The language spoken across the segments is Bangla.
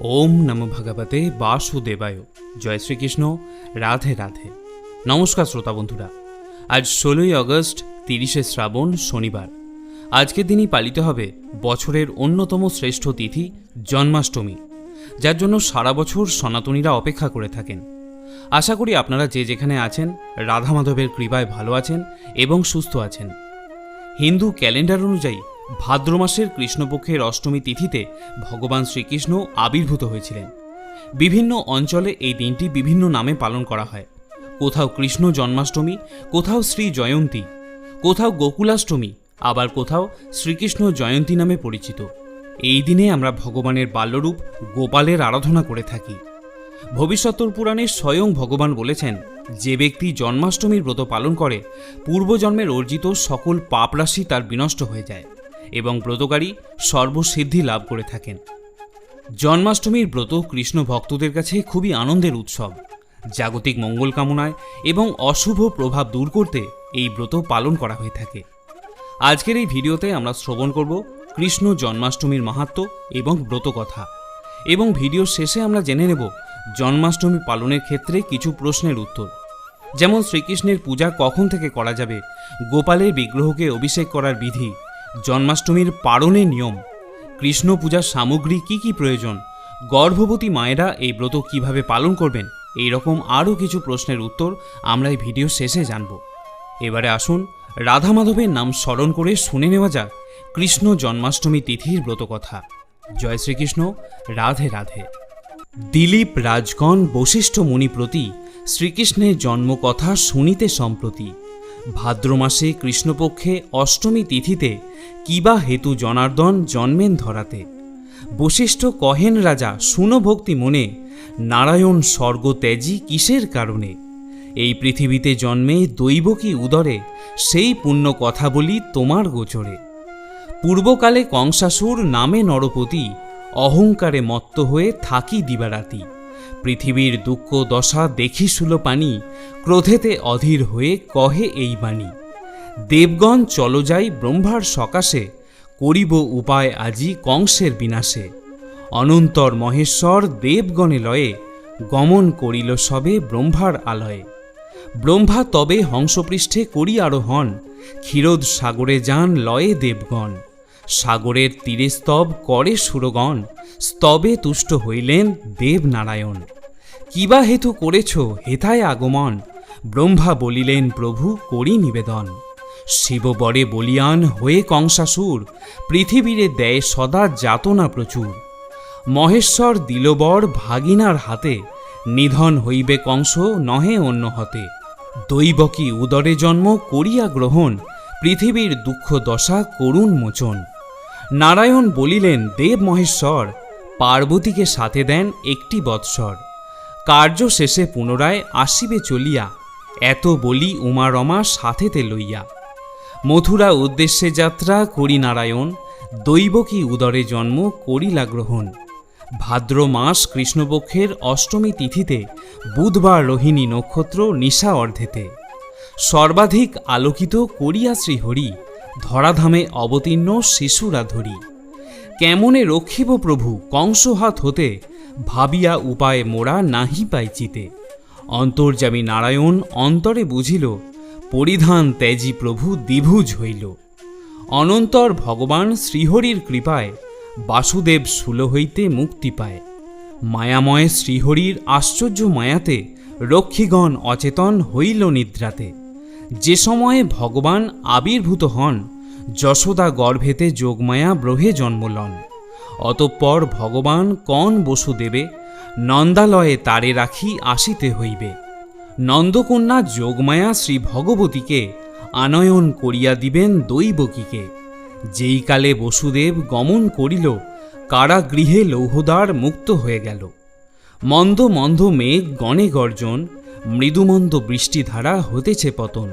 ওম নম ভগবতে বাসুদেবায়। জয় শ্রীকৃষ্ণ। রাধে রাধে। নমস্কার শ্রোতা বন্ধুরা। আজ ষোলোই আগস্ট, তিরিশে শ্রাবণ শনিবার। আজকের দিনই পালিত হবে বছরের অন্যতম শ্রেষ্ঠ তিথি জন্মাষ্টমী, যার জন্য সারা বছর সনাতনীরা অপেক্ষা করে থাকেন। আশা করি আপনারা যে যেখানে আছেন, রাধা মাধবের কৃপায় ভালো আছেন এবং সুস্থ আছেন। হিন্দু ক্যালেন্ডার অনুযায়ী ভাদ্র মাসের কৃষ্ণপক্ষের অষ্টমী তিথিতে ভগবান শ্রীকৃষ্ণ আবির্ভূত হয়েছিলেন। বিভিন্ন অঞ্চলে এই দিনটি বিভিন্ন নামে পালন করা হয়। কোথাও কৃষ্ণ জন্মাষ্টমী, কোথাও শ্রী জয়ন্তী, কোথাও গোকুলাষ্টমী, আবার কোথাও শ্রীকৃষ্ণ জয়ন্তী নামে পরিচিত। এই দিনে আমরা ভগবানের বাল্যরূপ গোপালের আরাধনা করে থাকি। ভবিষ্যত্তর পুরাণে স্বয়ং ভগবান বলেছেন, যে ব্যক্তি জন্মাষ্টমীর ব্রত পালন করে, পূর্বজন্মের অর্জিত সকল পাপরাশি তার বিনষ্ট হয়ে যায়। এবং ব্রতকারী সর্বসিদ্ধি লাভ করে থাকেন। জন্মাষ্টমীর ব্রত কৃষ্ণ ভক্তদের কাছে খুবই আনন্দের উৎসব। জাগতিক মঙ্গল কামনায় এবং অশুভ প্রভাব দূর করতে এই ব্রত পালন করা হয়ে থাকে। আজকের এই ভিডিওতে আমরা শ্রবণ করব কৃষ্ণ জন্মাষ্টমীর মাহাত্ম এবং ব্রত কথা এবং ভিডিওর শেষে আমরা জেনে নেব জন্মাষ্টমী পালনের ক্ষেত্রে কিছু প্রশ্নের উত্তর। যেমন শ্রীকৃষ্ণের পূজা কখন থেকে করা যাবে? গোপালের বিগ্রহকে অভিষেক করার বিধি জন্মাষ্টমীর পালনের নিয়ম। কৃষ্ণ পূজার সামগ্রী কি কি প্রয়োজন? গর্ভবতী মায়েরা এই ব্রত কীভাবে পালন করবেন? এই রকম আরও কিছু প্রশ্নের উত্তর আমরা এই ভিডিও শেষে জানব। এবারে আসুন রাধা মাধবের নাম স্মরণ করে শুনে নেওয়া যাক কৃষ্ণ জন্মাষ্টমী তিথির ব্রত কথা। জয় শ্রীকৃষ্ণ, রাধে রাধে। দিলীপ রাজগণ বশিষ্ঠ মুনি প্রতি শ্রীকৃষ্ণের জন্মকথা শুনিতে সম্প্রতি। ভাদ্র মাসে কৃষ্ণপক্ষে অষ্টমী তিথিতে কিবা হেতু জনার্দন জন্মেন ধরাতে? বশিষ্ঠ কহেন রাজা শুনো ভক্তি মনে, নারায়ণ স্বর্গ ত্যাজি কিসের কারণে? এই পৃথিবীতে জন্মে দৈব কি উদরে? সেই পুণ্য কথা বলি তোমার গোচরে। পূর্বকালে কংসাসুর নামে নরপতি, অহংকারে মত্ত হয়ে থাকি দিবারাতি। পৃথিবীর দুঃখ দশা দেখি শুলো পানি, ক্রোধেতে অধীর হয়ে কহে এই বাণী, দেবগণ চলো যাই ব্রহ্মার সকাশে, করিব উপায় আজি কংসের বিনাশে। অনন্তর মহেশ্বর দেবগণে লয়ে গমন করিল সবে ব্রহ্মার আলয়ে। ব্রহ্মা তবে হংসপৃষ্ঠে করি আরোহণ ক্ষীরোদ সাগরে যান লয়ে দেবগণ। সাগরের তীরে স্তব করে সুরগণ। স্তবে তুষ্ট হইলেন দেবনারায়ণ। কিবা হেতু করেছ হেথায় আগমন? ব্রহ্মা বলিলেন, প্রভু, করি নিবেদন। শিব বরে বলিয়ান হয়ে কংসাসুর। পৃথিবীরে দেয় সদা যাতনা প্রচুর। মহেশ্বর দিলবর ভাগিনার হাতে। নিধন হইবে কংস, নহে অন্য হতে। দৈবকী উদরে জন্ম করিয়া গ্রহণ? পৃথিবীর দুঃখ দশা করুণ মোচন। নারায়ণ বলিলেন, দেব মহেশ্বর, পার্বতীকে সাথে দেন একটি বৎসর। কার্য শেষে পুনরায় আসিবে চলিয়া, এত বলি উমারমা সাথেতে লইয়া। মথুরা উদ্দেশ্যে যাত্রা করি নারায়ণ দৈবকী উদরে জন্ম করিলা গ্রহণ। ভাদ্র মাস কৃষ্ণপক্ষের অষ্টমী তিথিতে, বুধবার রোহিণী নক্ষত্র নিশা অর্ধেতে। সর্বাধিক আলোকিত করিয়া শ্রীহরি ধরাধামে অবতীর্ণ শিশুরা ধরি কেমনে রক্ষিব প্রভু কংসহাত হতে, ভাবিয়া উপায়ে মোরা নাহি পাইচিতে অন্তর্যামী নারায়ণ অন্তরে বুঝিল, পরিধান ত্যাজি প্রভু দ্বিভুজ হইল। অনন্তর ভগবান শ্রীহরির কৃপায় বাসুদেব শূল হইতে মুক্তি পায়। মায়াময় শ্রীহরির আশ্চর্য মায়াতে রক্ষীগণ অচেতন হইল নিদ্রাতে। যে সময়ে ভগবান আবির্ভূত হন, যশোদা গর্ভেতে যোগমায়া ব্রহে জন্মলন অতঃপর ভগবান কন বসুদেবে, নন্দালয়ে তারে রাখি আসিতে হইবে। নন্দকন্যা যোগমায়া শ্রী ভগবতীকে আনয়ন করিয়া দিবেন দৈবকীকে। যেই কালে বসুদেব গমন করিল, কারাগৃহে লৌহদ্বার মুক্ত হয়ে গেল। মন্দ মন্দ মেঘ গণে গর্জন মৃদুমন্দ বৃষ্টিধারা হতেছে পতন।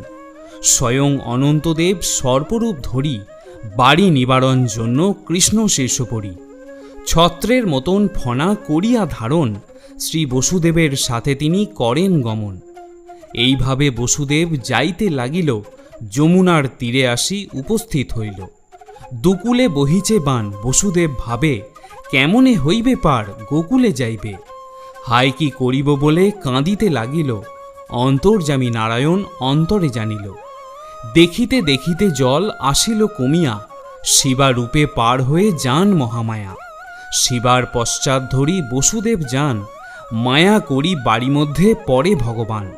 স্বয়ং অনন্তদেব সর্পরূপ ধরি, বাড়ি নিবারণ জন্য কৃষ্ণ শীর্ষপরি ছত্রের মতন ফনা করিয়া ধারণ, শ্রী বসুদেবের সাথে তিনি করেন গমন। এইভাবে বসুদেব যাইতে লাগিল, যমুনার তীরে আসি উপস্থিত হইল। দুকুলে বহিছে বান, বসুদেব ভাবে, কেমনে হইবে পার, গোকুলে যাইবে। হায় কি করিব বলে কাঁদিতে লাগিল। অন্তর্জামী নারায়ণ অন্তরে জানিল। দেখিতে দেখিতে জল আসিল কমিয়া শিবা রূপে পার হয়ে যান মহামায়া। শিবার পশ্চাৎ ধরি বসুদেব যান, মায়া করি বাড়ি মধ্যে পরে ভগবান।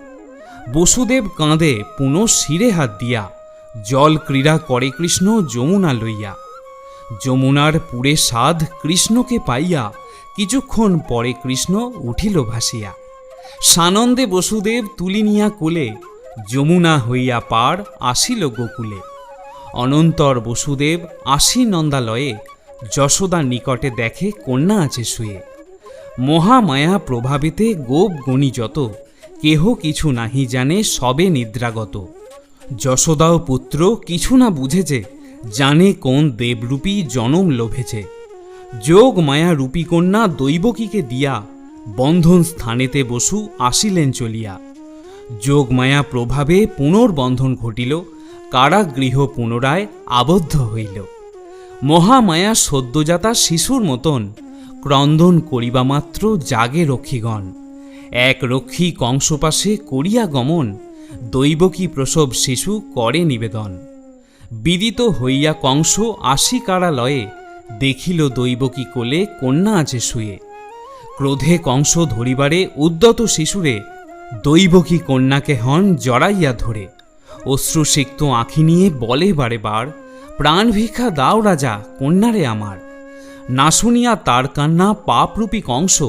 বসুদেব কাঁদে, পুনঃ শিরে হাত দিয়া, জল ক্রীড়া করে কৃষ্ণ যমুনা লইয়া। যমুনার পুরে সাধ কৃষ্ণকে পাইয়া কিছুক্ষণ পরে কৃষ্ণ উঠিল ভাসিয়া। সানন্দে বসুদেব তুলিনিয়া কোলে, যমুনা হইয়া পার আসিল গোকুলে। অনন্তর বসুদেব আসি নন্দালয়ে, যশোদা নিকটে দেখে কন্যা আছে শুয়ে। মহামায়া প্রভাবিতে গোপ গণি যত কেহ কিছু নাহি জানে সবে নিদ্রাগত। যশোদাও পুত্র কিছু না বুঝেছে, জানে কোন দেবরূপী জনম লোভেছে। যোগ মায়া রূপী কন্যা দৈবকীকে দিয়া বন্ধন স্থানেতে বসু আসিলেন চলিয়া। যোগমায়া প্রভাবে পুনর্বন্ধন ঘটিল, কারাগৃহ পুনরায় আবদ্ধ হইল। মহামায়া সদ্যজাতা শিশুর মতন ক্রন্দন করিবা মাত্র জাগে রক্ষীগণ। এক রক্ষী কংসপাশে করিয়া গমন দৈবকী প্রসব শিশু করে নিবেদন। বিদিত হইয়া কংস আসি কারালয়ে দেখিল দৈবকী কোলে কন্যা আছে শুয়ে। ক্রোধে কংস ধরিবারে উদ্যত শিশুরে দৈবকী কন্যাকে হন জড়াইয়া ধরে। অশ্রুসিক্ত আঁখি নিয়ে বলে বারে বার, প্রাণ ভিক্ষা দাও রাজা, কন্যারে আমার। না শুনিয়া তার কান্না পাপরূপী কংস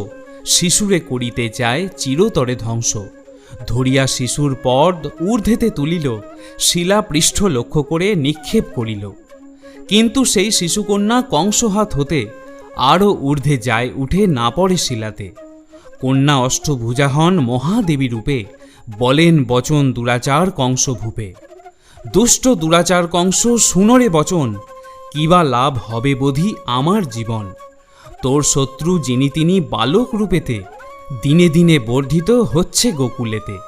শিশুরে করিতে চায় চিরতরে ধ্বংস। ধরিয়া শিশুর পদ ঊর্ধ্বেতে তুলিল, শিলাপৃষ্ঠ লক্ষ্য করে নিক্ষেপ করিল। কিন্তু সেই শিশুকন্যা কংসহাত হতে আরও ঊর্ধ্বে যায় উঠে না পড়ে শিলাতে। কন্যা অষ্টভুজা হন মহাদেবী রূপে বলেন, বচন দুরাচার কংস ভূপে। দুষ্ট দুরাচার কংস, শুনরে বচন কিবা লাভ হবে বোধি আমার জীবন। তোর শত্রু যিনি তিনি বালক রূপেতে, দিনে দিনে বর্ধিত হচ্ছে গোকুলেতে।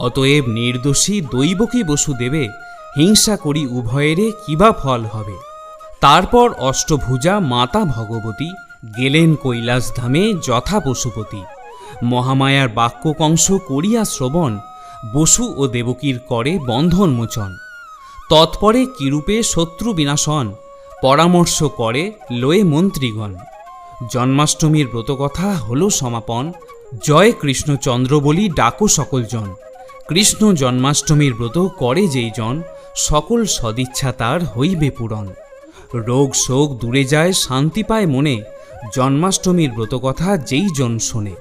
অতএব নির্দোষী দৈবকী বসু দেবে হিংসা করি উভয়েরে কিবা ফল হবে? তারপর অষ্টভুজা মাতা ভগবতী গেলেন কৈলাসধামে যথা পশুপতি মহামায়ার বাক্য কংস করিয়া শ্রবণ, বসু ও দেবকীর করে বন্ধন মোচন। তৎপরে কিরূপে শত্রু বিনাশন, পরামর্শ করে লয়ে মন্ত্রীগণ। জন্মাষ্টমীর ব্রতকথা হল সমাপন, জয় কৃষ্ণচন্দ্র বলি ডাকো সকলজন। কৃষ্ণ জন্মাষ্টমীর ব্রত করে যেই জন সকল সদিচ্ছা তার হইবে পূরণ। রোগ শোক দূরে যায়, শান্তি পায় মনে। জন্মাষ্টমীর ব্রতকথা যেই জন শোনে।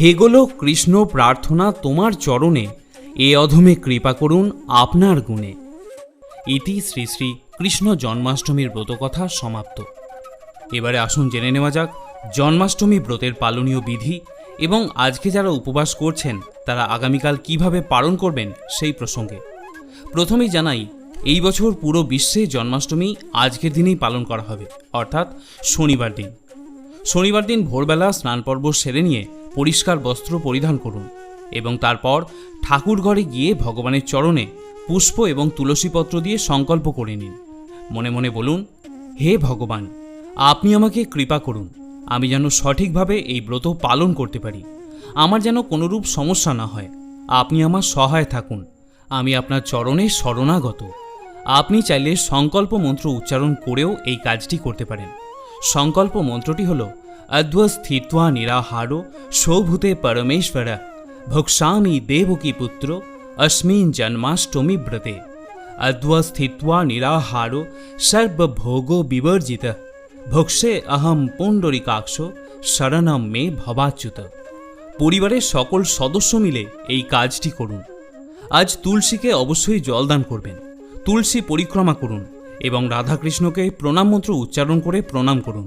হেগোলো কৃষ্ণ প্রার্থনা তোমার চরণে। এ অধমে কৃপা করুন আপনার গুণে। ইতি শ্রী শ্রী কৃষ্ণ জন্মাষ্টমীর ব্রতকথা সমাপ্ত। এবারে আসুন জেনে নেওয়া যাক জন্মাষ্টমী ব্রতের পালনীয় বিধি এবং আজকে যারা উপবাস করছেন, তারা আগামীকাল কীভাবে পালন করবেন সেই প্রসঙ্গে। প্রথমেই জানাই এই বছর পুরো বিশ্বে জন্মাষ্টমী আজকের দিনেই পালন করা হবে, অর্থাৎ শনিবার দিন। শনিবার দিন ভোরবেলা স্নান পর্ব সেরে নিয়ে পরিষ্কার বস্ত্র পরিধান করুন এবং তারপর ঠাকুর ঘরে গিয়ে ভগবানের চরণে পুষ্প এবং তুলসীপত্র দিয়ে সংকল্প করে নিন। মনে মনে বলুন, হে ভগবান, আপনি আমাকে কৃপা করুন, আমি যেন সঠিকভাবে এই ব্রত পালন করতে পারি। আমার যেন কোনোরূপ সমস্যা না হয়। আপনি আমার সহায় থাকুন। আমি আপনার চরণে শরণাগত। আপনি চাইলে সংকল্প মন্ত্র উচ্চারণ করেও এই কাজটি করতে পারেন। সংকল্প মন্ত্রটি হল, অধ্বস্থিত্বা নিরাহার সৌভূতে পরমেশ্বর, ভোক্সামি দেবকি পুত্র, অস্মিন জন্মাষ্টমী ব্রতে। অধ্বস্থিত্বা নিরাহার সর্বভোগ বিবর্জিত, ভোক্সে অহম পুণ্ডরিকাক্ষ শরণম মে ভবাচ্যুত। পরিবারের সকল সদস্য মিলে এই কাজটি করুন। আজ তুলসীকে অবশ্যই জলদান করবেন। তুলসী পরিক্রমা করুন এবং রাধাকৃষ্ণকে প্রণাম মন্ত্র উচ্চারণ করে প্রণাম করুন।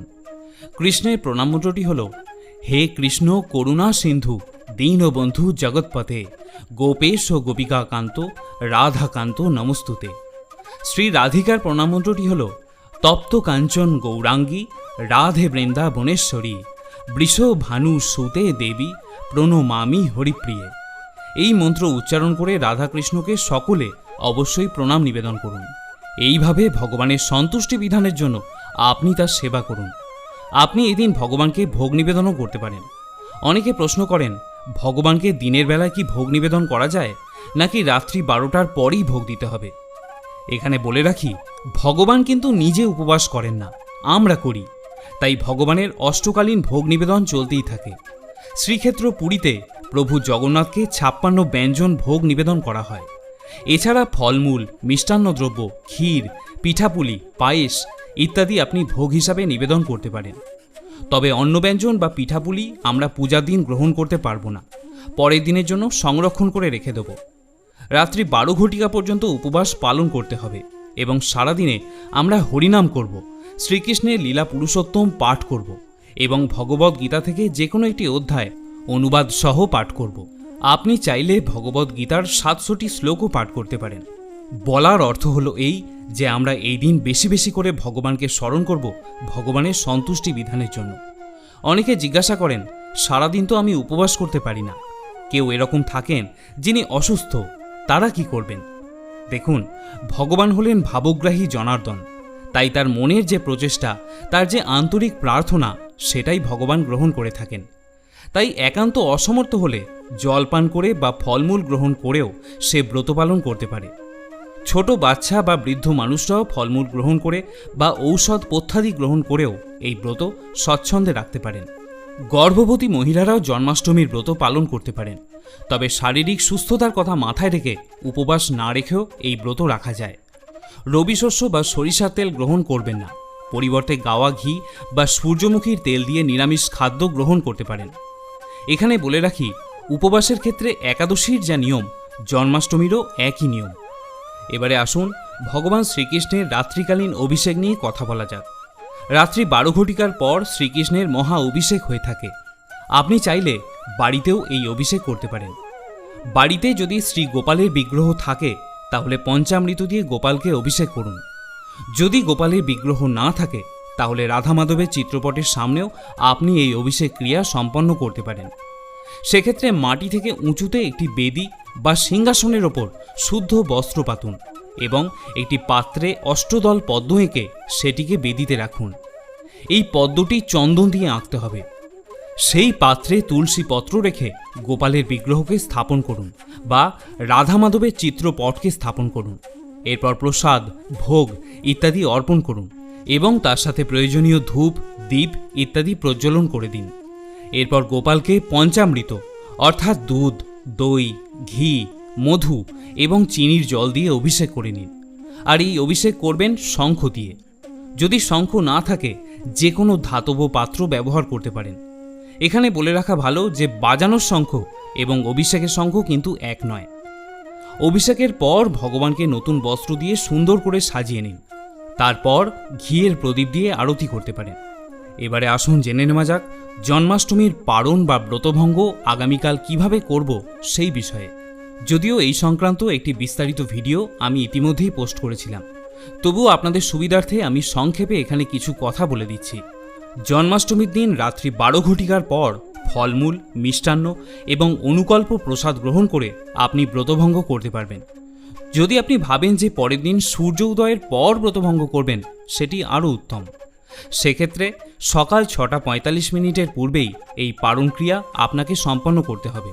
কৃষ্ণের প্রণাম মন্ত্রটি হল, হে কৃষ্ণ করুণা সিন্ধু, দীনবন্ধু জগৎপথে, গোপেশ ও গোপিকাকান্ত, রাধাকান্ত নমস্তুতে। শ্রী রাধিকার প্রণামন্ত্রটি হল, তপ্ত কাঞ্চন গৌরাঙ্গী, রাধে বৃন্দা বনেশ্বরী বৃষ ভানু সুতে দেবী, প্রণমামি হরিপ্রিয়ে। এই মন্ত্র উচ্চারণ করে রাধাকৃষ্ণকে সকলে অবশ্যই প্রণাম নিবেদন করুন। এইভাবে ভগবানের সন্তুষ্টি বিধানের জন্য আপনি তার সেবা করুন। আপনি এদিন ভগবানকে ভোগ নিবেদনও করতে পারেন। অনেকে প্রশ্ন করেন, ভগবানকে দিনের বেলায় কি ভোগ নিবেদন করা যায়, নাকি রাত্রি বারোটার পরেই ভোগ দিতে হবে? এখানে বলে রাখি, ভগবান কিন্তু নিজে উপবাস করেন না, আমরা করি। তাই ভগবানের অষ্টকালীন ভোগ নিবেদন চলতেই থাকে। শ্রীক্ষেত্র পুরীতে প্রভু জগন্নাথকে ছাপ্পান্ন ব্যঞ্জন ভোগ নিবেদন করা হয়। এছাড়া ফলমূল, মিষ্টান্ন দ্রব্য, ক্ষীর, পিঠাপুলি, পায়েস ইত্যাদি আপনি ভোগ হিসাবে নিবেদন করতে পারেন। তবে অন্ন ব্যঞ্জন বা পিঠাপুলি আমরা পূজার দিন গ্রহণ করতে পারব না। পরের দিনের জন্য সংরক্ষণ করে রেখে দেবো। রাত্রি বারো ঘটিকা পর্যন্ত উপবাস পালন করতে হবে এবং সারাদিনে আমরা হরিনাম করব, শ্রীকৃষ্ণের লীলা পুরুষোত্তম পাঠ করব এবং ভগবদ গীতা থেকে যে কোনো একটি অধ্যায় অনুবাদ সহ পাঠ করব। আপনি চাইলে ভগবদ গীতার সাতশোটি শ্লোকও পাঠ করতে পারেন। বলার অর্থ হলো এই যে আমরা এই দিন বেশি বেশি করে ভগবানকে স্মরণ করব ভগবানের সন্তুষ্টি বিধানের জন্য। অনেকে জিজ্ঞাসা করেন, সারাদিন তো আমি উপবাস করতে পারি না। কেউ এরকম থাকেন যিনি অসুস্থ, তারা কি করবেন? দেখুন, ভগবান হলেন ভাবগ্রাহী জনার্দন। তাই তার মনের যে প্রচেষ্টা, তার যে আন্তরিক প্রার্থনা, সেটাই ভগবান গ্রহণ করে থাকেন। তাই একান্ত অসমর্থ হলে জল পান করে বা ফলমূল গ্রহণ করেও সে ব্রত পালন করতে পারে। ছোট বাচ্চা বা বৃদ্ধ মানুষরাও ফলমূল গ্রহণ করে বা ঔষধ পথ্যাদি গ্রহণ করেও এই ব্রত স্বচ্ছন্দে রাখতে পারেন। গর্ভবতী মহিলারাও জন্মাষ্টমীর ব্রত পালন করতে পারেন। তবে শারীরিক সুস্থতার কথা মাথায় রেখে উপবাস না রেখেও এই ব্রত রাখা যায়। রবি শস্য বা সরিষার তেল গ্রহণ করবেন না। পরিবর্তে গাওয়া ঘি বা সূর্যমুখীর তেল দিয়ে নিরামিষ খাদ্য গ্রহণ করতে পারেন। এখানে বলে রাখি, উপবাসের ক্ষেত্রে একাদশীর যা নিয়ম, জন্মাষ্টমীরও একই নিয়ম। এবারে আসুন, ভগবান শ্রীকৃষ্ণের রাত্রিকালীন অভিষেক নিয়ে কথা বলা যাক। রাত্রি বারো ঘটিকার পর শ্রীকৃষ্ণের মহা অভিষেক হয়ে থাকে। আপনি চাইলে বাড়িতেও এই অভিষেক করতে পারেন। বাড়িতে যদি শ্রী গোপালের বিগ্রহ থাকে, তাহলে পঞ্চামৃত দিয়ে গোপালকে অভিষেক করুন। যদি গোপালের বিগ্রহ না থাকে তাহলে রাধা মাধবের চিত্রপটের সামনেও আপনি এই অভিষেক ক্রিয়া সম্পন্ন করতে পারেন। সেক্ষেত্রে মাটি থেকে উঁচুতে একটি বেদি বা সিংহাসনের ওপর শুদ্ধ বস্ত্র পাতুন এবং একটি পাত্রে অষ্টদল পদ্ম এঁকে সেটিকে বেদিতে রাখুন। এই পদ্মটি চন্দন দিয়ে আঁকতে হবে। সেই পাত্রে তুলসী পত্র রেখে গোপালের বিগ্রহকে স্থাপন করুন বা রাধা মাধবের চিত্রপটকে স্থাপন করুন। এরপর প্রসাদ, ভোগ ইত্যাদি অর্পণ করুন। এবং তার সাথে প্রয়োজনীয় ধূপ দ্বীপ ইত্যাদি প্রজ্বলন করে দিন। এরপর গোপালকে পঞ্চামৃত, অর্থাৎ দুধ, দই, ঘি, মধু এবং চিনির জল দিয়ে অভিষেক করে নিন। আর এই অভিষেক করবেন শঙ্খ দিয়ে। যদি শঙ্খ না থাকে যে কোনো ধাতব পাত্র ব্যবহার করতে পারেন। এখানে বলে রাখা ভালো যে, বাজানোর শঙ্খ এবং অভিষেকের শঙ্খ কিন্তু এক নয়। অভিষেকের পর ভগবানকে নতুন বস্ত্র দিয়ে সুন্দর করে সাজিয়ে নিন। তারপর ঘিয়ের প্রদীপ দিয়ে আরতি করতে পারেন। এবারে আসুন জেনে নেওয়া যাক, জন্মাষ্টমীর পারণ বা ব্রতভঙ্গ আগামীকাল কীভাবে করব সেই বিষয়ে। যদিও এই সংক্রান্ত একটি বিস্তারিত ভিডিও আমি ইতিমধ্যেই পোস্ট করেছিলাম। তবুও আপনাদের সুবিধার্থে আমি সংক্ষেপে এখানে কিছু কথা বলে দিচ্ছি। জন্মাষ্টমীর দিন রাত্রি বারো ঘটিকার পর ফলমূল, মিষ্টান্ন এবং অনুকল্প প্রসাদ গ্রহণ করে আপনি ব্রতভঙ্গ করতে পারবেন। যদি আপনি ভাবেন যে পরের দিন সূর্য উদয়ের পর ব্রতভঙ্গ করবেন, সেটি আরও উত্তম। সেক্ষেত্রে সকাল ছটা পঁয়তাল্লিশ মিনিটের পূর্বেই এই পারণ ক্রিয়া আপনাকে সম্পন্ন করতে হবে।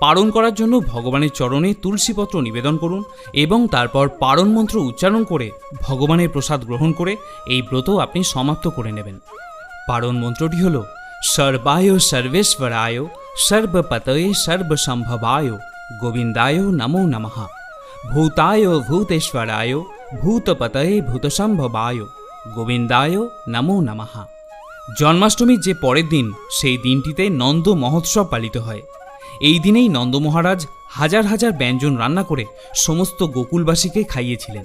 পারণ করার জন্য ভগবানের চরণে তুলসীপত্র নিবেদন করুন এবং তারপর পারণ মন্ত্র উচ্চারণ করে ভগবানের প্রসাদ গ্রহণ করে এই ব্রত আপনি সমাপ্ত করে নেবেন। পারণ মন্ত্রটি হল, সর্বায় সর্বেশ্বরায় সর্বপতয়ে সর্বসম্ভবায় গোবিন্দায় নমো নমঃ। ভূতায় ভূতেশ্বরায়, ভূতপতয়ে ভূতসম্ভবায়। গোবিন্দায় নমো নমঃ। জন্মাষ্টমীর যে পরের দিন, সেই দিনটিতে নন্দ মহোৎসব পালিত হয়। এই দিনেই নন্দ মহারাজ হাজার হাজার ব্যঞ্জন রান্না করে সমস্ত গোকুলবাসীকে খাইয়েছিলেন।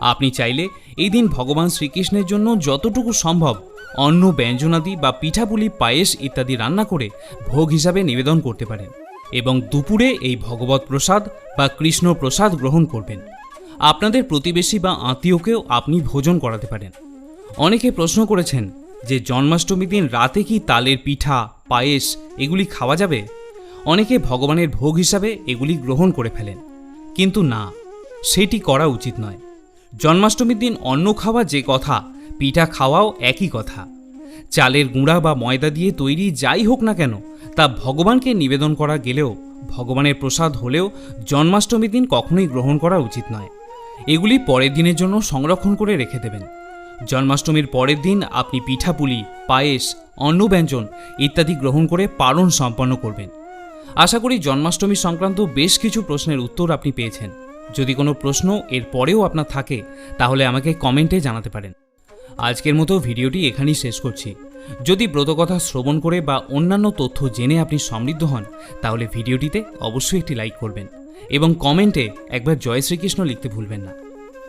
আপনি চাইলে এই দিন ভগবান শ্রীকৃষ্ণের জন্য যতটুকু সম্ভব অন্য ব্যঞ্জনাদি বা পিঠাপুলি, পায়েস ইত্যাদি রান্না করে ভোগ হিসাবে নিবেদন করতে পারেন। এবং দুপুরে এই ভগবত প্রসাদ বা কৃষ্ণ প্রসাদ গ্রহণ করবেন। আপনাদের প্রতিবেশী বা আত্মীয়কেও আপনি ভোজন করাতে পারেন। অনেকে প্রশ্ন করেছেন যে জন্মাষ্টমী দিন রাতে কি তালের পিঠা, পায়েস এগুলি খাওয়া যাবে? অনেকে ভগবানের ভোগ হিসাবে এগুলি গ্রহণ করে ফেলেন। কিন্তু না, সেটি করা উচিত নয়। জন্মাষ্টমীর দিন অন্ন খাওয়া যে কথা, পিঠা খাওয়াও একই কথা। চালের গুঁড়া বা ময়দা দিয়ে তৈরি যাই হোক না কেন, তা ভগবানকে নিবেদন করা গেলেও, ভগবানের প্রসাদ হলেও জন্মাষ্টমীর দিন কখনোই গ্রহণ করা উচিত নয়। এগুলি পরের দিনের জন্য সংরক্ষণ করে রেখে দেবেন। জন্মাষ্টমীর পরের দিন আপনি পিঠাপুলি, পায়েস, অন্নব্যঞ্জন ইত্যাদি গ্রহণ করে পালন সম্পন্ন করবেন। আশা করি জন্মাষ্টমী সংক্রান্ত বেশ কিছু প্রশ্নের উত্তর আপনি পেয়েছেন। যদি কোনো প্রশ্ন এর পরেও আপনার থাকে, তাহলে আমাকে কমেন্টে জানাতে পারেন। আজকের মতো ভিডিওটি এখানেই শেষ করছি। যদি ব্রতকথা শ্রবণ করে বা অন্যান্য তথ্য জেনে আপনি সমৃদ্ধ হন, তাহলে ভিডিওটিতে অবশ্যই একটি লাইক করবেন এবং কমেন্টে একবার জয় শ্রীকৃষ্ণ লিখতে ভুলবেন না।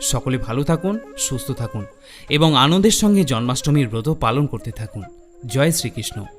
সকলে ভালো থাকুন, সুস্থ থাকুন এবং আনন্দের সঙ্গে জন্মাষ্টমীর ব্রত পালন করতে থাকুন। জয় শ্রীকৃষ্ণ।